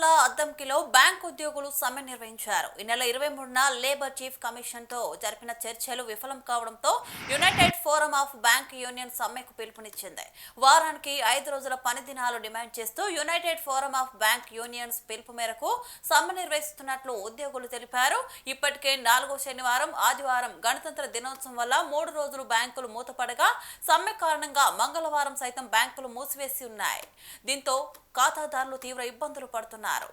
జిల్లా అద్దంకిలో బ్యాంక్ ఉద్యోగులు సమ్మె నిర్వహించారు. ఈ నెల ఇరవై మూడున లేబర్ చీఫ్ కమిషన్తో జరిపిన చర్చలు విఫలం కావడంతో united forum of bank union సమ్మెకు పిలుపునిచ్చింది. వారానికి ఐదు రోజుల పని దినాలు డిమాండ్ చేస్తూ united forum of bank unions పిలుపు మేరకు సమ్మె నిర్వహిస్తున్నట్లు ఉద్యోగులు తెలిపారు. ఇప్పటికే నాలుగో శనివారం ఆదివారం గణతంత్ర దినోత్సవం వల్ల మూడు రోజులు బ్యాంకులు మూతపడగా సమ్మె కారణంగా మంగళవారం సైతం బ్యాంకులు మూసివేసి ఉన్నాయి. దీంతో ఖాతాదారులు తీవ్ర ఇబ్బందులు పడుతున్నారు.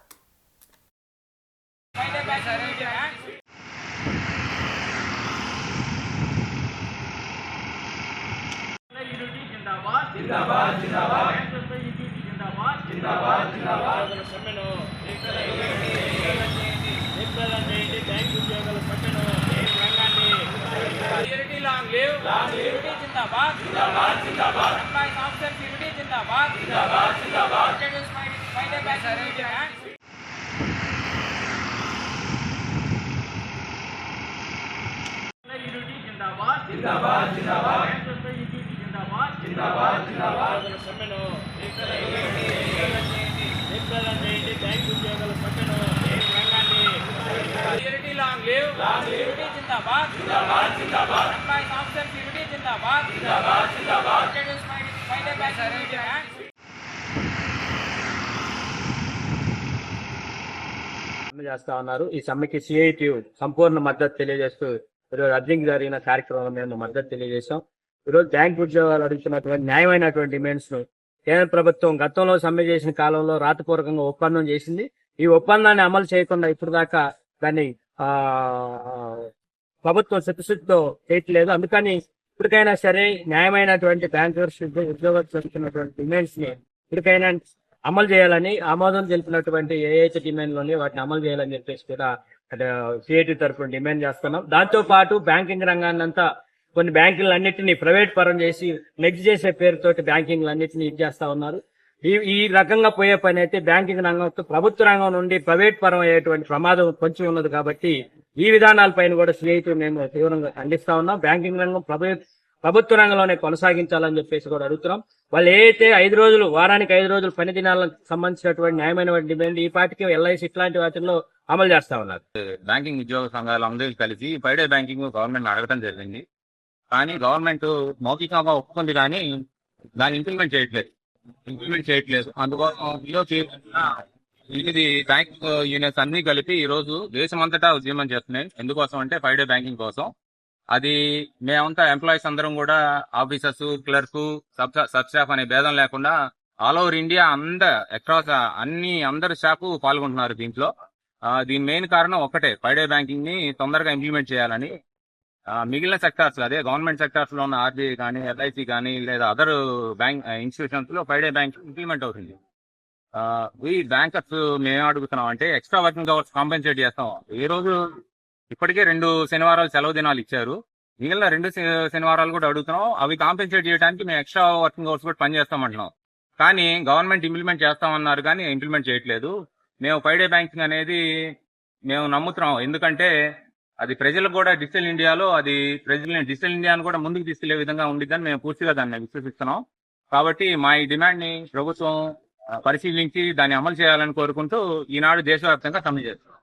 జిందాబాద్ జిందాబాద్ జిందాబాద్. జిందాబాద్ జిందాబాద్ జిందాబాద్ జిందాబాద్ జిందాబాద్ జిందాబాద్ జిందాబాద్ జిందాబాద్ జిందాబాద్ జిందాబాద్ జిందాబాద్ జిందాబాద్ జిందాబాద్ మై డే బ్యాక్ యూనిటీ జిందాబాద్ జిందాబాద్ జిందాబాద్ యూనిటీ జిందాబాద్ జిందాబాద్ జిందాబాద్ సమ్మెను చేయండి బ్యాంక్ ఉద్యోగుల సమ్మెను unity long live long unity జిందాబాద్ జిందాబాద్ జిందాబాద్ ఎంప్లాయీస్ ఆఫీసర్స్ యూనిటీ జిందాబాద్ జిందాబాద్ జిందాబాద్ introduce my my day back సమ్మె చేస్తా ఉన్నారు. ఈ సమ్మెకి సిఐటి సంపూర్ణ మద్దతు తెలియజేస్తూ ఈరోజు అర్జింగ్ జరిగిన కార్యక్రమంలో మేము మద్దతు తెలియజేశాం. ఈరోజు బ్యాంక్ ఉద్యోగాలు అడుగుతున్నటువంటి న్యాయమైనటువంటి డిమాండ్స్ను కేంద్ర ప్రభుత్వం గతంలో సమ్మె చేసిన కాలంలో రాతపూర్వకంగా ఒప్పందం చేసింది. ఈ ఒప్పందాన్ని అమలు చేయకుండా ఇప్పుడు దాకా దాన్ని ఆ ప్రభుత్వం శతశుద్ధితో చేయట్లేదు. అందుకని ఇప్పటికైనా సరే న్యాయమైనటువంటి బ్యాంకర్స్ ఉద్యోగాలు చేస్తున్నటువంటి డిమాండ్స్ని ఇప్పటికైనా అమలు చేయాలని ఆమోదం తెలిపినటువంటి ఏఐతే డిమాండ్లోని వాటిని అమలు చేయాలని చెప్పేసి కూడా సిఐటి తరఫున డిమాండ్ చేస్తున్నాం. దాంతో పాటు బ్యాంకింగ్ రంగాన్ని అంతా కొన్ని బ్యాంకులన్నింటినీ ప్రైవేట్ పరం చేసి నెగ్జ్ చేసే పేరుతోటి బ్యాంకింగ్ అన్నింటినీ ఇది చేస్తా ఉన్నారు. ఈ ఈ రకంగా పోయే పని అయితే బ్యాంకింగ్ రంగంతో ప్రభుత్వ రంగం నుండి ప్రైవేట్ పరం అయ్యేటువంటి ప్రమాదం కొంచెం ఉన్నది కాబట్టి ఈ విధానాలపైన కూడా సిఐటి మేము తీవ్రంగా ఖండిస్తా ఉన్నాం. బ్యాంకింగ్ రంగం ప్రభుత్వ ప్రభుత్వ రంగంలోనే కొనసాగించాలని చెప్పేసి కూడా అడుగుతున్నాం. వాళ్ళు ఏదైతే ఐదు రోజులు వారానికి ఐదు రోజులు పని దినాలకు సంబంధించినటువంటి న్యాయమైన డిమాండ్ ఈ పాటికి ఎల్ఐసి ఇట్లాంటి వాటిల్లో అమలు చేస్తా ఉన్నారు. బ్యాంకింగ్ ఉద్యోగ సంఘాలు అందరూ కలిసి ఫైవ్ డే బ్యాంకింగ్ గవర్నమెంట్ అడగడం జరిగింది. కానీ గవర్నమెంట్ మౌఖికంగా ఒప్పుకుంది కానీ దాన్ని ఇంప్లిమెంట్ చేయట్లేదు. ఇంప్లిమెంట్ చేయట్లేదు. అందుకోసం ఇది బ్యాంక్ యూనియన్స్ అన్ని కలిపి ఈ రోజు దేశమంతటా ఉద్యమం చేస్తున్నాయి. ఎందుకోసం అంటే ఫైవ్ డే బ్యాంకింగ్ కోసం. అది మేమంతా ఎంప్లాయీస్ అందరం కూడా officers clerk sub sub staff అనే భేదం లేకుండా ఆల్ ఓవర్ ఇండియా అంద అక్రాస్ అన్ని అందరు స్టాఫ్ పాల్గొంటున్నారు దీంట్లో. దీని మెయిన్ కారణం ఒక్కటే ఫైవ్ డే బ్యాంకింగ్ని తొందరగా ఇంప్లిమెంట్ చేయాలని. మిగిలిన సెక్టార్స్ అదే గవర్నమెంట్ సెక్టార్స్లో ఉన్న ఆర్బీఐ కానీ ఎల్ఐసి కానీ లేదా అదర్ బ్యాంక్ ఇన్స్టిట్యూషన్స్లో ఫైవ్ డే బ్యాంక్ ఇంప్లిమెంట్ అవుతుంది. ఈ బ్యాంకర్స్ మేము అడుగుతున్నాం అంటే ఎక్స్ట్రా వర్కింగ్ అవర్స్ కాంపెన్సేట్ చేస్తాం. ఈ రోజు ఇప్పటికే రెండు శనివారాలు సెలవు దినాలు ఇచ్చారు. మిగిలిన రెండు శనివారాలు కూడా అడుగుతున్నాం. అవి కాంపెన్సేట్ చేయడానికి మేము ఎక్స్ట్రా వర్కింగ్ అవర్స్ కూడా పనిచేస్తామంటున్నాం కానీ గవర్నమెంట్ ఇంప్లిమెంట్ చేస్తామన్నారు కానీ ఇంప్లిమెంట్ చేయట్లేదు. మేము ఫైవ్ డే బ్యాంకింగ్ అనేది మేము నమ్ముతున్నాం. ఎందుకంటే అది ప్రజలకు కూడా డిజిటల్ ఇండియాలో అది ప్రజలని డిజిటల్ ఇండియాను కూడా ముందుకు తీసుకెళ్ళే విధంగా ఉండిద్దని మేము పూర్తిగా దాన్ని విశ్వసిస్తున్నాం. కాబట్టి మా ఈ డిమాండ్ని ప్రభుత్వం పరిశీలించి దాన్ని అమలు చేయాలని కోరుకుంటూ ఈనాడు దేశవ్యాప్తంగా సమ్మె చేస్తున్నాం.